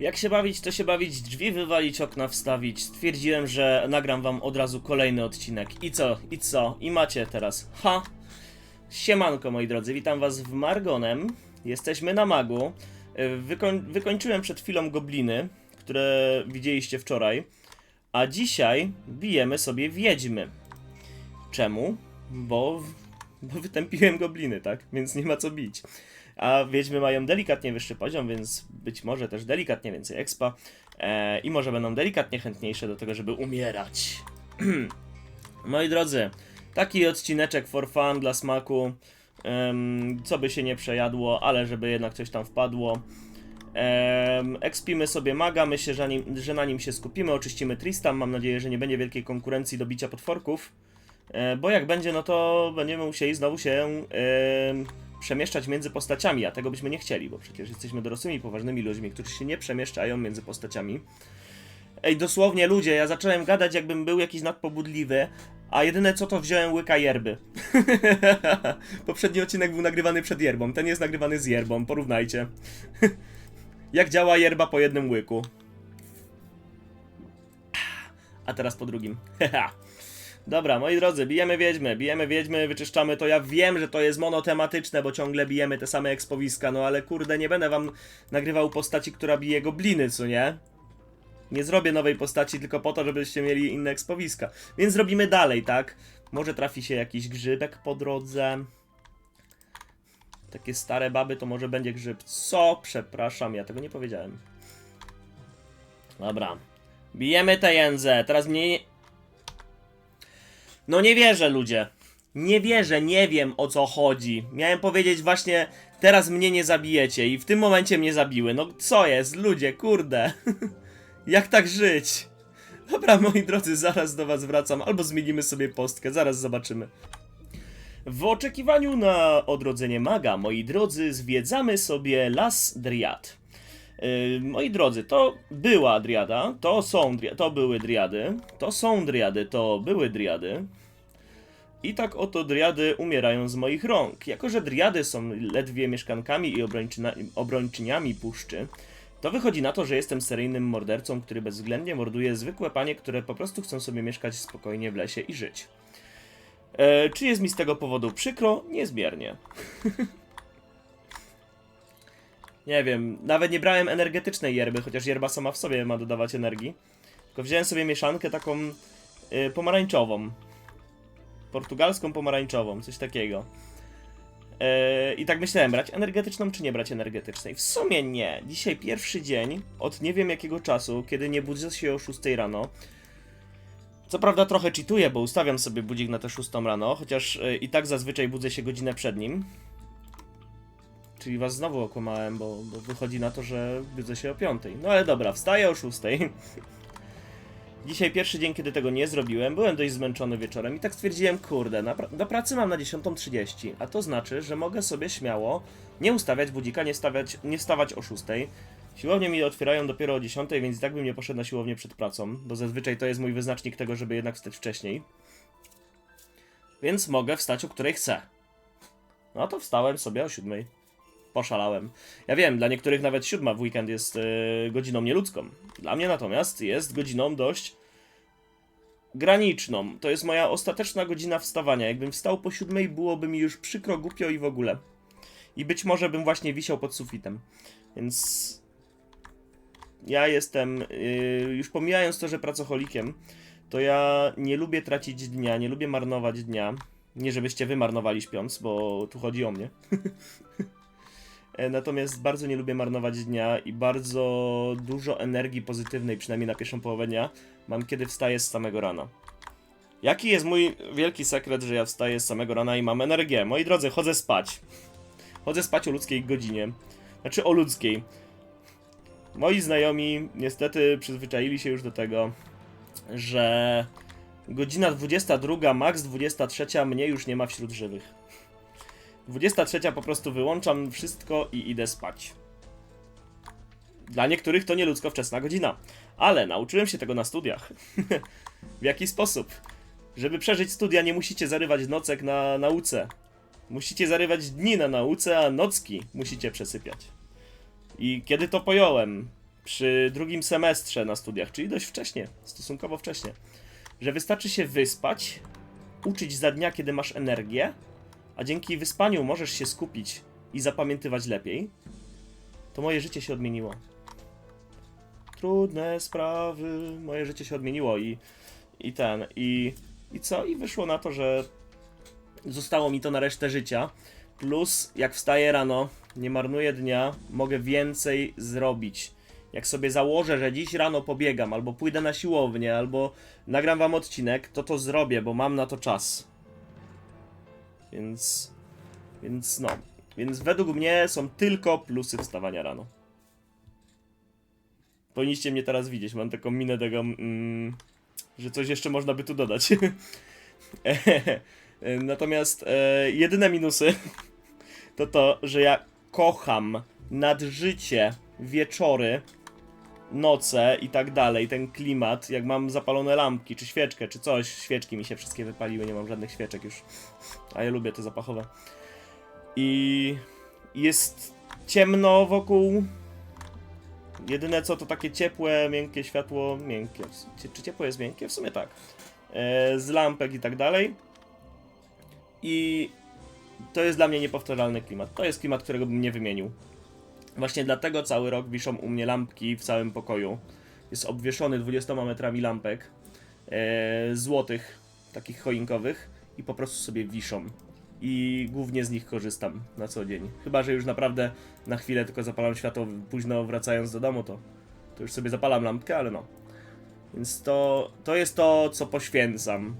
Jak się bawić, to się bawić, drzwi wywalić, okna wstawić. Stwierdziłem, że nagram wam od razu kolejny odcinek. I co? I co? I macie teraz. Ha! Siemanko moi drodzy, witam was w Margonem. Jesteśmy na magu. Y, Wykoń wykończyłem przed chwilą gobliny, które widzieliście wczoraj. A dzisiaj bijemy sobie wiedźmy. Czemu? Bo, bo wytępiłem gobliny, tak? Więc nie ma co bić. A wiedźmy mają delikatnie wyższy poziom, więc być może też delikatnie więcej expa. E, I może będą delikatnie chętniejsze do tego, żeby umierać. Moi drodzy, taki odcineczek for fun dla smaku. Em, co by się nie przejadło, ale żeby jednak coś tam wpadło. Um, expimy sobie maga, myślę, że, nim, że na nim się skupimy. Oczyścimy Tristam. Mam nadzieję, że nie będzie wielkiej konkurencji do bicia potworków. E, bo jak będzie, no to będziemy musieli znowu się przemieszczać między postaciami, a tego byśmy nie chcieli, bo przecież jesteśmy dorosłymi, poważnymi ludźmi, którzy się nie przemieszczają między postaciami. Ej, dosłownie ludzie, ja zacząłem gadać jakbym był jakiś nadpobudliwy, a jedyne co to wziąłem łyka yerby. Poprzedni odcinek był nagrywany przed yerbą, ten jest nagrywany z yerbą, porównajcie. Jak działa yerba po jednym łyku. A teraz po drugim. Dobra, moi drodzy, bijemy wiedźmy, bijemy wiedźmy, wyczyszczamy to. Ja wiem, że to jest monotematyczne, bo ciągle bijemy te same ekspowiska, no ale kurde, nie będę wam nagrywał postaci, która bije gobliny, co nie? Nie zrobię nowej postaci tylko po to, żebyście mieli inne ekspowiska. Więc zrobimy dalej, tak? Może trafi się jakiś grzybek po drodze. Takie stare baby to może będzie grzyb. Co? Przepraszam, ja tego nie powiedziałem. Dobra. Bijemy te jędze. Teraz mnie... No nie wierzę, ludzie. Nie wierzę, nie wiem o co chodzi. Miałem powiedzieć właśnie, teraz mnie nie zabijecie i w tym momencie mnie zabiły. No co jest, ludzie, kurde. Jak tak żyć? Dobra, moi drodzy, zaraz do was wracam, albo zmienimy sobie postkę, zaraz zobaczymy. W oczekiwaniu na odrodzenie maga, moi drodzy, zwiedzamy sobie Las Driad. Moi drodzy, to była driada, to są to były driady, to są driady, to były driady. I tak oto driady umierają z moich rąk. Jako, że driady są ledwie mieszkankami i obrończyniami puszczy, to wychodzi na to, że jestem seryjnym mordercą, który bezwzględnie morduje zwykłe panie, które po prostu chcą sobie mieszkać spokojnie w lesie i żyć. E, czy jest mi z tego powodu przykro? Niezmiernie. nie wiem, nawet nie brałem energetycznej yerby, chociaż yerba sama w sobie ma dodawać energii. Tylko wziąłem sobie mieszankę taką y, pomarańczową. Portugalską pomarańczową, coś takiego. E, I tak myślałem, brać energetyczną czy nie brać energetycznej? W sumie nie. Dzisiaj pierwszy dzień od nie wiem jakiego czasu, kiedy nie budzę się o 6 rano. Co prawda trochę cheatuję, bo ustawiam sobie budzik na tę 6 rano, chociaż e, i tak zazwyczaj budzę się godzinę przed nim. Czyli was znowu okłamałem, bo, bo wychodzi na to, że budzę się o 5. No ale dobra, wstaję o 6. Dzisiaj pierwszy dzień, kiedy tego nie zrobiłem, byłem dość zmęczony wieczorem i tak stwierdziłem, kurde, do pracy mam na 10.30, a to znaczy, że mogę sobie śmiało nie ustawiać budzika, nie, stawiać, nie wstawać o 6. Siłownie mi otwierają dopiero o 10, więc i tak bym nie poszedł na siłownię przed pracą, bo zazwyczaj to jest mój wyznacznik tego, żeby jednak wstać wcześniej. Więc mogę wstać o której chcę. No to wstałem sobie o 7. Poszalałem. Ja wiem, dla niektórych nawet siódma w weekend jest yy, godziną nieludzką. Dla mnie natomiast jest godziną dość graniczną. To jest moja ostateczna godzina wstawania. Jakbym wstał po siódmej, byłoby mi już przykro, głupio i w ogóle. I być może bym właśnie wisiał pod sufitem. Więc ja jestem, yy, już pomijając to, że pracocholikiem, to ja nie lubię tracić dnia, nie lubię marnować dnia. Nie żebyście wy marnowali śpiąc, bo tu chodzi o mnie. E, Natomiast bardzo nie lubię marnować dnia i bardzo dużo energii pozytywnej, przynajmniej na pierwszą połowę dnia, mam kiedy wstaję z samego rana. Jaki jest mój wielki sekret, że ja wstaję z samego rana i mam energię? Moi drodzy, chodzę spać. Chodzę spać o ludzkiej godzinie. Znaczy o ludzkiej. Moi znajomi niestety przyzwyczaili się już do tego, że godzina 22, max 23 mnie już nie ma wśród żywych. 23 po prostu wyłączam wszystko i idę spać. Dla niektórych to nieludzko wczesna godzina, ale nauczyłem się tego na studiach. w jaki sposób? Żeby przeżyć studia, nie musicie zarywać nocek na nauce. Musicie zarywać dni na nauce, a nocki musicie przesypiać. I kiedy to pojąłem? przy drugim semestrze na studiach, czyli dość wcześnie, stosunkowo wcześnie, że wystarczy się wyspać, uczyć za dnia, kiedy masz energię, a dzięki wyspaniu możesz się skupić i zapamiętywać lepiej, to moje życie się odmieniło. Trudne sprawy, moje życie się odmieniło i, i ten, i, i co? I wyszło na to, że zostało mi to na resztę życia. Plus, jak wstaję rano, nie marnuję dnia, mogę więcej zrobić. Jak sobie założę, że dziś rano pobiegam, albo pójdę na siłownię, albo nagram wam odcinek, to to zrobię, bo mam na to czas. Więc. Więc no. Więc według mnie są tylko plusy wstawania rano. Powinniście mnie teraz widzieć, mam taką minę tego, mm, że coś jeszcze można by tu dodać. Natomiast e, jedyne minusy to to, że ja kocham nadżycie, wieczory, noce i tak dalej, ten klimat, jak mam zapalone lampki, czy świeczkę, czy coś, świeczki mi się wszystkie wypaliły, nie mam żadnych świeczek już, a ja lubię te zapachowe. I jest ciemno wokół, jedyne co to takie ciepłe, miękkie światło, miękkie, czy ciepło jest miękkie? W sumie tak, e, z lampek i tak dalej. I to jest dla mnie niepowtarzalny klimat. To jest klimat, którego bym nie wymienił. Właśnie dlatego cały rok wiszą u mnie lampki w całym pokoju. Jest obwieszony 20 metrami lampek e, złotych, takich choinkowych i po prostu sobie wiszą. I głównie z nich korzystam na co dzień. Chyba, że już naprawdę na chwilę tylko zapalam światło, późno wracając do domu, to, to już sobie zapalam lampkę, ale no. Więc to, to jest to, co poświęcam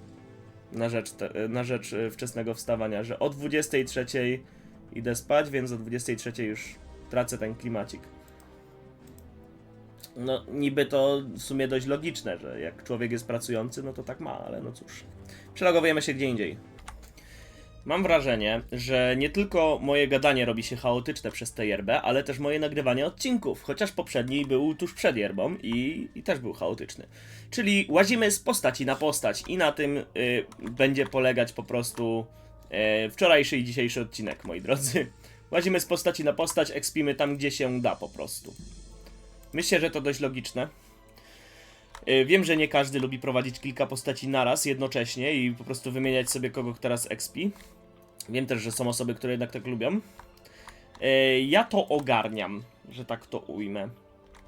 na rzecz, te, na rzecz e, wczesnego wstawania, że o 23 idę spać, więc o 23 już tracę ten klimacik. No, niby to w sumie dość logiczne, że jak człowiek jest pracujący, no to tak ma, ale no cóż. Przelogowujemy się gdzie indziej. Mam wrażenie, że nie tylko moje gadanie robi się chaotyczne przez tę yerbę, ale też moje nagrywanie odcinków, chociaż poprzedni był tuż przed yerbą i, i też był chaotyczny. Czyli łazimy z postaci na postać i na tym y, będzie polegać po prostu y, wczorajszy i dzisiejszy odcinek, moi drodzy. Łazimy z postaci na postać, ekspimy tam, gdzie się da po prostu. Myślę, że to dość logiczne. Y, Wiem, że nie każdy lubi prowadzić kilka postaci naraz, jednocześnie i po prostu wymieniać sobie kogo teraz expi. Wiem też, że są osoby, które jednak tak lubią. Y, Ja to ogarniam, że tak to ujmę.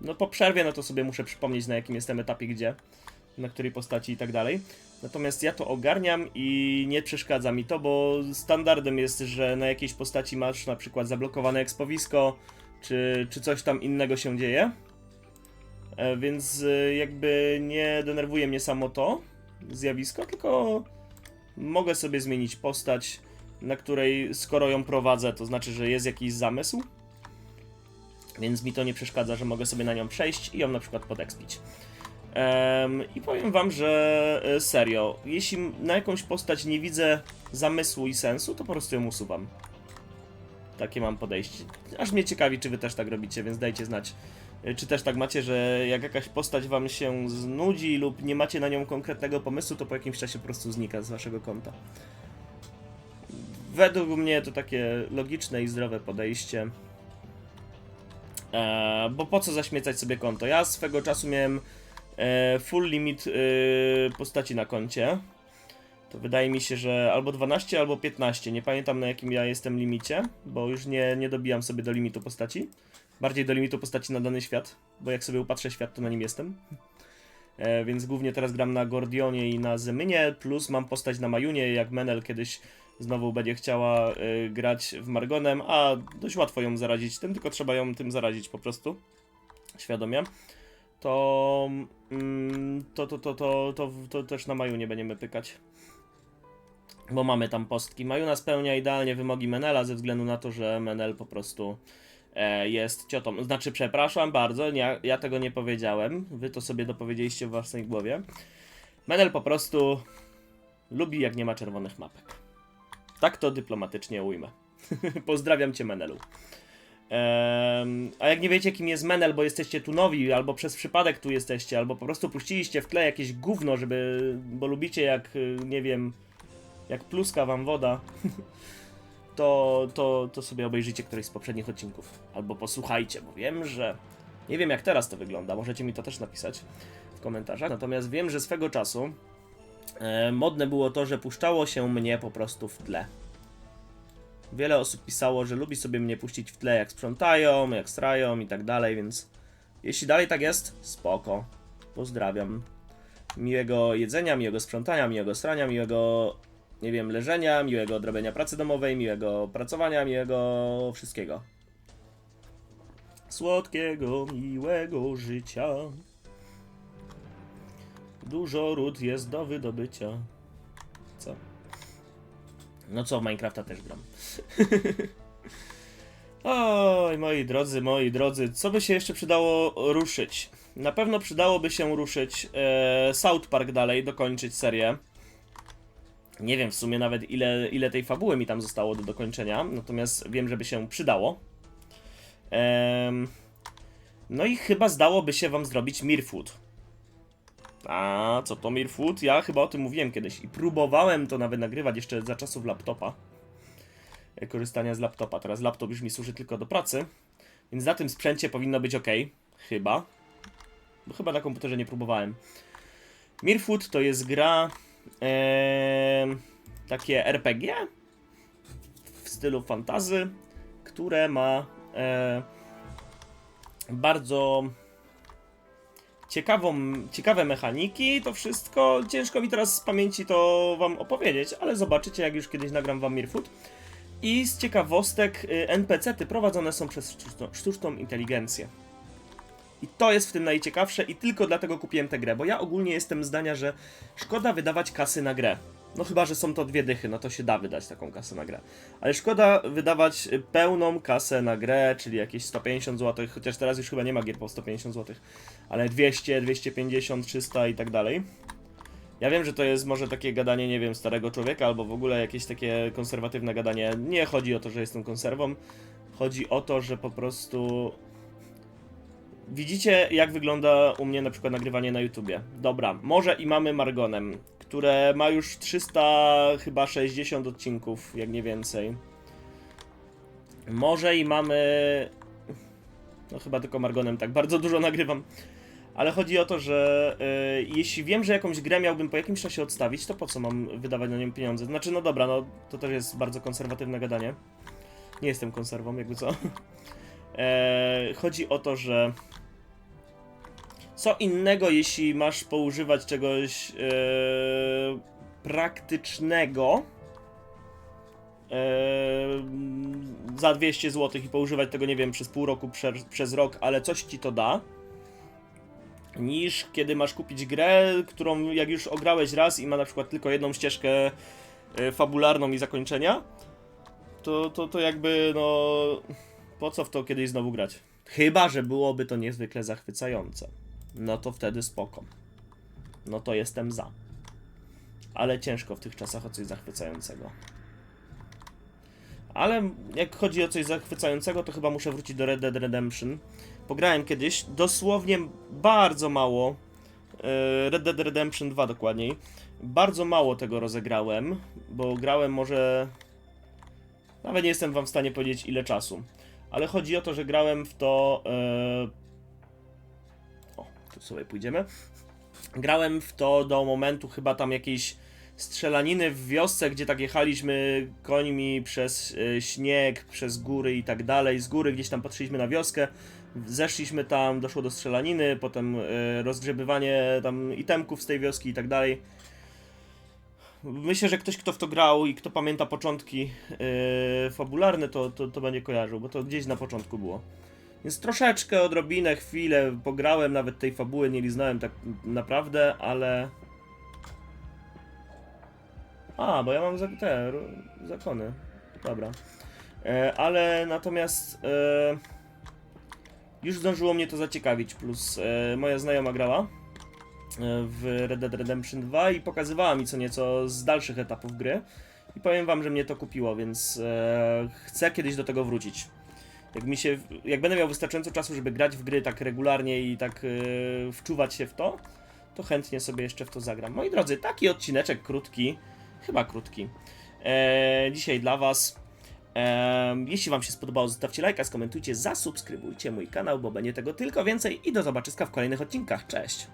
No po przerwie, no to sobie muszę przypomnieć na jakim jestem etapie, gdzie, na której postaci i tak dalej. Natomiast ja to ogarniam i nie przeszkadza mi to, bo standardem jest, że na jakiejś postaci masz na przykład zablokowane ekspowisko, czy, czy coś tam innego się dzieje. E, Więc e, jakby nie denerwuje mnie samo to zjawisko, tylko mogę sobie zmienić postać, na której skoro ją prowadzę, to znaczy, że jest jakiś zamysł. Więc mi to nie przeszkadza, że mogę sobie na nią przejść i ją na przykład podekspić. Em, I powiem wam, że e, serio, jeśli na jakąś postać nie widzę zamysłu i sensu, to po prostu ją usuwam. Takie mam podejście. Aż mnie ciekawi, czy wy też tak robicie, więc dajcie znać. E, Czy też tak macie, że jak jakaś postać wam się znudzi lub nie macie na nią konkretnego pomysłu, to po jakimś czasie po prostu znika z waszego konta. Według mnie to takie logiczne i zdrowe podejście. E, bo po co zaśmiecać sobie konto? Ja swego czasu miałem full limit e, postaci na koncie. To wydaje mi się, że albo 12, albo 15. Nie pamiętam na jakim ja jestem limicie, bo już nie, nie dobijam sobie do limitu postaci. Bardziej do limitu postaci na dany świat, bo jak sobie upatrzę świat, to na nim jestem. E, więc głównie teraz gram na Gordionie i na Zemynie, plus mam postać na Majunie, jak Menel kiedyś znowu będzie chciała y, grać w Margonem, a dość łatwo ją zarazić tym, tylko trzeba ją tym zarazić po prostu. Świadomie. To, mm, to, to, to, to, to, to też na Majunie będziemy pykać. Bo mamy tam postki. Majuna spełnia idealnie wymogi Menela ze względu na to, że Menel po prostu e, jest ciotą. Znaczy, przepraszam bardzo, nie, ja tego nie powiedziałem. Wy to sobie dopowiedzieliście w własnej głowie. Menel po prostu lubi, jak nie ma czerwonych mapek. Tak to dyplomatycznie ujmę. Pozdrawiam cię, Menelu. A jak nie wiecie, kim jest Menel, bo jesteście tu nowi, albo przez przypadek tu jesteście, albo po prostu puściliście w tle jakieś gówno, żeby. bo lubicie jak, y, nie wiem, jak pluska wam woda, to, to, to sobie obejrzyjcie któryś z poprzednich odcinków. Albo posłuchajcie, bo wiem, że Nie wiem jak teraz to wygląda, możecie mi to też napisać w komentarzach. Natomiast wiem, że swego czasu e, modne było to, że puszczało się mnie po prostu w tle. Wiele osób pisało, że lubi sobie mnie puścić w tle jak sprzątają, jak strają i tak dalej, więc jeśli dalej tak jest, spoko. Pozdrawiam. Miłego jedzenia, miłego sprzątania, miłego strania, miłego, nie wiem, leżenia, miłego odrobienia pracy domowej, miłego pracowania, miłego wszystkiego. Słodkiego, miłego życia. Dużo ród jest do wydobycia. No co, w Minecrafta też gram. Oj, moi drodzy, moi drodzy, co by się jeszcze przydało ruszyć? Na pewno przydałoby się ruszyć e, South Park dalej, dokończyć serię. Nie wiem w sumie nawet ile, ile tej fabuły mi tam zostało do dokończenia, natomiast wiem, żeby się przydało. No i chyba zdałoby się wam zrobić Mirfood. A co to Mirfood? Ja chyba o tym mówiłem kiedyś i próbowałem to nawet nagrywać jeszcze za czasów laptopa. E, Korzystania z laptopa. Teraz laptop już mi służy tylko do pracy, więc na tym sprzęcie powinno być ok. Chyba. Bo chyba na komputerze nie próbowałem. Mirfood to jest gra em, takie RPG w stylu fantazy, które ma e, bardzo ciekawą, ciekawe mechaniki, to wszystko. Ciężko mi teraz z pamięci to wam opowiedzieć, ale zobaczycie jak już kiedyś nagram wam Mirfood. I z ciekawostek y, NPC-ty prowadzone są przez sztuczną, sztuczną inteligencję. I to jest w tym najciekawsze i tylko dlatego kupiłem tę grę, bo ja ogólnie jestem zdania, że szkoda wydawać kasy na grę. No chyba, że są to dwie dychy, no to się da wydać taką kasę na grę. Ale szkoda wydawać pełną kasę na grę, czyli jakieś 150 zł, chociaż teraz już chyba nie ma gier po 150 zł, ale 200, 250, 300 i tak dalej. Ja wiem, że to jest może takie gadanie, nie wiem, starego człowieka, albo w ogóle jakieś takie konserwatywne gadanie. Nie chodzi o to, że jestem konserwą. Chodzi o to, że po prostu. Widzicie, jak wygląda u mnie na przykład nagrywanie na YouTubie. Dobra, może i mamy Margonem, które ma już 300, chyba 60 odcinków, jak nie więcej. Może i mamy. No chyba tylko Margonem tak bardzo dużo nagrywam. Ale chodzi o to, że y, jeśli wiem, że jakąś grę miałbym po jakimś czasie odstawić, to po co mam wydawać na nią pieniądze? Znaczy, no dobra, no to też jest bardzo konserwatywne gadanie. Nie jestem konserwą, jakby co. E, chodzi o to, że co innego, jeśli masz poużywać czegoś e, praktycznego e, za 200 zł i poużywać tego, nie wiem, przez pół roku, prze, przez rok, ale coś ci to da niż kiedy masz kupić grę, którą jak już ograłeś raz i ma na przykład tylko jedną ścieżkę e, fabularną i zakończenia, to, to, to jakby no po co w to kiedyś znowu grać? Chyba, że byłoby to niezwykle zachwycające. No to wtedy spoko. No to jestem za. Ale ciężko w tych czasach o coś zachwycającego. Ale jak chodzi o coś zachwycającego, to chyba muszę wrócić do Red Dead Redemption. Pograłem kiedyś, dosłownie bardzo mało. e, Red Dead Redemption 2 dokładniej. Bardzo mało tego rozegrałem, bo grałem może. Nawet nie jestem wam w stanie powiedzieć ile czasu. Ale chodzi o to, że grałem w to. Sobie pójdziemy. Grałem w to do momentu chyba tam jakiejś strzelaniny w wiosce, gdzie tak jechaliśmy końmi przez e, śnieg, przez góry i tak dalej. Z góry gdzieś tam patrzyliśmy na wioskę, zeszliśmy tam, doszło do strzelaniny, potem e, rozgrzebywanie tam itemków z tej wioski i tak dalej. Myślę, że ktoś, kto w to grał i kto pamięta początki e, fabularne, to, to, to będzie kojarzył, bo to gdzieś na początku było. Więc troszeczkę, odrobinę, chwilę pograłem, nawet tej fabuły nie liznąłem tak naprawdę, ale... A, bo ja mam te zakony. Dobra. E, ale natomiast e, już zdążyło mnie to zaciekawić. Plus e, moja znajoma grała e, w Red Dead Redemption 2 i pokazywała mi co nieco z dalszych etapów gry. I powiem wam, że mnie to kupiło, więc e, chcę kiedyś do tego wrócić. Jak mi się, jak będę miał wystarczająco czasu, żeby grać w gry tak regularnie i tak e, wczuwać się w to, to chętnie sobie jeszcze w to zagram. Moi drodzy, taki odcineczek krótki, chyba krótki, e, dzisiaj dla was. Em, jeśli wam się spodobało, zostawcie lajka, skomentujcie, zasubskrybujcie mój kanał, bo będzie tego tylko więcej i do zobaczyska w kolejnych odcinkach. Cześć!